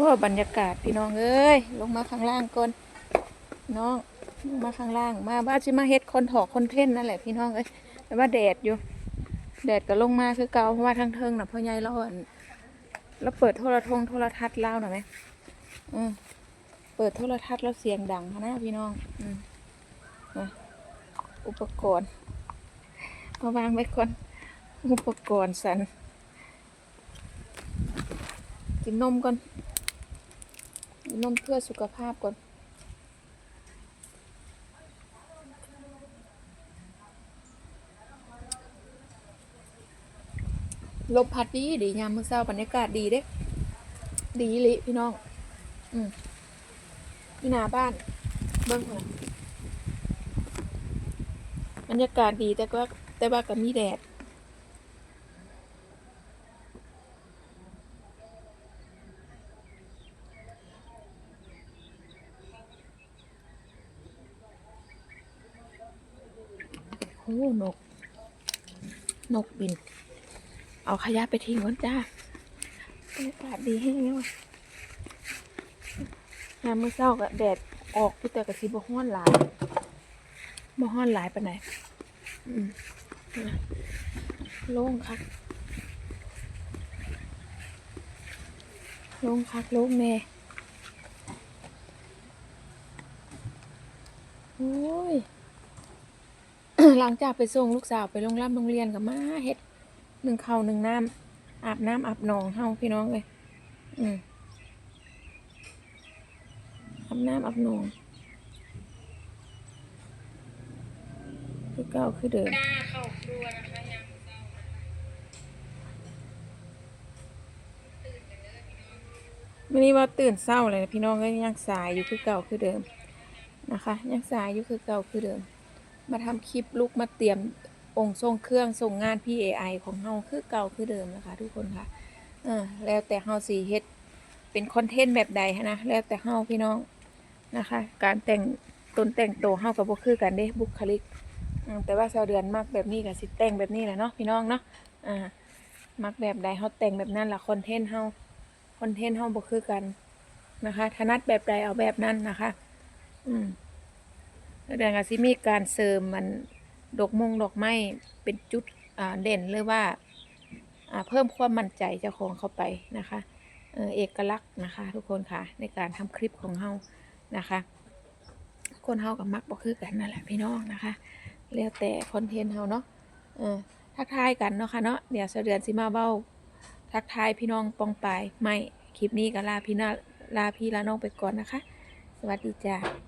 โอ้บรรยากาศพี่น้องเอ้ยลงมาข้างล่างก่อนน้องลงมาข้างล่างมาบ้าชิมาเฮ็ดคอนถอกคอนเทนนั่นแหละพี่น้องเอ้ยแต่ว่าแดดอยู่ แดดก็ลงมาคือเกาเพราะว่าทางเทิงน่ะพ่อใหญ่เราอั่นเราเปิดโทรทงโทรทัศน์เล่าหน่อยไหมอืมเปิดโทรทัศน์แล้วเสียงดังนะพี่น้อง อืมนะอุปกรณ์มาวางไว้ก่อนอุปกรณ์สันกินนมก่อน นมเพื่อสุขภาพก่อน ลมพัดดีดียามมื้อเช้าบรรยากาศดีเด้ดีลิพี่น้อง อืมที่นาบ้าน เบิ่งบรรยากาศดีแต่ก็แต่ว่าก็มีแดด นก นกบิน เอาขยะไปทิ้งก่อนจ้าบรรยากาศดีให้เงี้ยวยามมื้อเช้าก็แดดออกพี่แต่ก็สิบ่ฮ้อนหลายบ่ฮ้อนหลายปานอืมนโล่งคักโล่งคักโล่งแน่โอ้ย หลังจากไปส่งลูกสาวไปโรงรับโรงเรียนกับมาเฮ็ดหนึ่งเข้าหนึ่งน้ำอาบน้ำอาบหนองเฮาพี่น้องเลยอืมอาบน้ำอาบหนองคือเก่าคือเดิมหน้าเข้าครัวนะคะยังวันนี้ว่าตื่นเศร้าเลยพี่น้องก็ยังสายอยู่คือเก่าคือเดิมนะคะ ยังสายอยู่คือเก่าคือเดิม มาทำคลิปลุกมาเตรียมองค์ทรงเครื่องส่งงาน PAI ของเฮาคือเก่าคือเดิมนะคะ ทุกคนค่ะเออแล้วแต่เฮาสีเฮ็ดเป็นคอนเทนต์แบบใดนะแล้วแต่เฮาพี่น้องนะคะ การแต่งตนแต่งตัวเฮากับบ่คือกันเด้บุคลิกแต่ว่าชาวเดือนมักแบบนี้ก็สิแต่งแบบนี้แหละเนาะพี่น้องเนาะอ่ามักแบบใดเฮาแต่งแบบนั้นละคอนเทนต์เฮาคอนเทนต์ห้องบ่คือกันนะคะถนัดแบบใดเอาแบบนั้นนะคะ อืม แล้วเดือนก็สิมีการเสริมมันดอกมงดอกไม้เป็นจุดเด่นหรือว่าเพิ่มความมั่นใจเจ้าของเข้าไปนะคะเอกลักษณ์นะคะ ทุกคนค่ะในการทำคลิปของเฮานะคะ คนเฮากับมักบ่คือกันนั่นแหละพี่น้องนะคะแล้วแต่คอนเทนต์เฮาเนาะเอทักทายกันเนาะค่ะเนาะเดี๋ยวเสดือนสิมาเว้าทักทายพี่น้องปองปายไม่คลิปนี้ก็ลาพี่นาลาพี่ลาน้องไปก่อนนะคะ สวัสดีจ้า